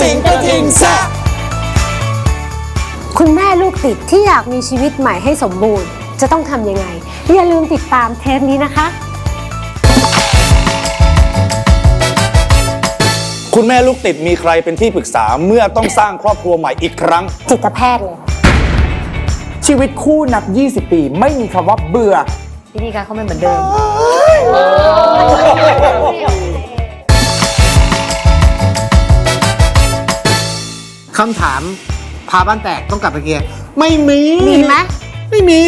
สิงกระทิงแซะคุณแม่ลูกติดที่อยากมีชีวิตใหม่ให้สมบูรณ์ จะต้องทำยังไง อย่าลืมติดตามเทปนี้นะคะ คุณแม่ลูกติดมีใครเป็นที่ปรึกษาเมื่อต้องสร้างครอบครัวใหม่อีกครั้ง จิตแพทย์เลยชีวิตคู่นับ 20 ปี ไม่มีคำว่าเบื่อ พี่นี่คะเขาไม่เหมือนเดิม คำถามพาบ้านแตกต้องกลับไปเกียร์ไม่มีมีไหมไม่มี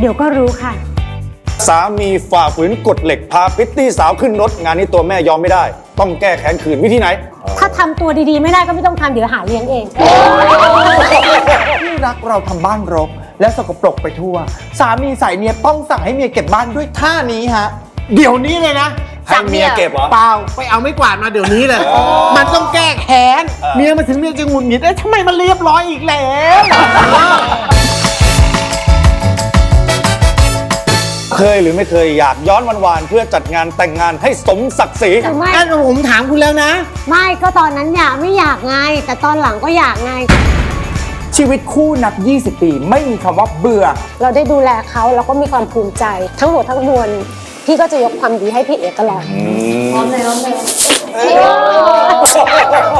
เดี๋ยวก็รู้ค่ะ สามีฝ่าฝืนกฎเหล็กพาพริตตี้สาวขึ้นรถงานนี้ตัวแม่ยอมไม่ได้ ต้องแก้แค้นคืนวิธีไหน ถ้าทำตัวดีๆ ไม่ได้ก็ไม่ต้องทำเดี๋ยวหาเลี้ยงเอง ที่รักเราทำบ้านรก และสกปรกไปทั่ว สามีสายเมียต้องสั่งให้เมียเก็บบ้านด้วยท่านี้ฮะ เดี๋ยวนี้เลยนะให้เมียเก็บเหรอ เปล่าไปเอาไม่กวาดมาเดี๋ยวนี้เลย มันต้องแก้แค้นเมียมาถึงเมียจะหงุดหงิดเอ้ยทำไมมันเรียบร้อยอีกแล้ว เคยหรือไม่เคยอยากย้อนวันวานๆเพื่อจัดงานแต่งงานให้สมศักดิ์ศรีไม่ นั่นผมถามคุณแล้วนะ ไม่ก็ตอนนั้นอยากไม่อยากไง แต่ตอนหลังก็อยากไง ชีวิตคู่นับ 20 ปี ไม่มีคำว่าเบื่อ เราได้ดูแลเขาเราก็มีความภูมิใจ ทั้งหมดทั้งมวลพี่ก็จะยกความดีให้พี่เอกตลอดเสือสิงกระทิงแซะ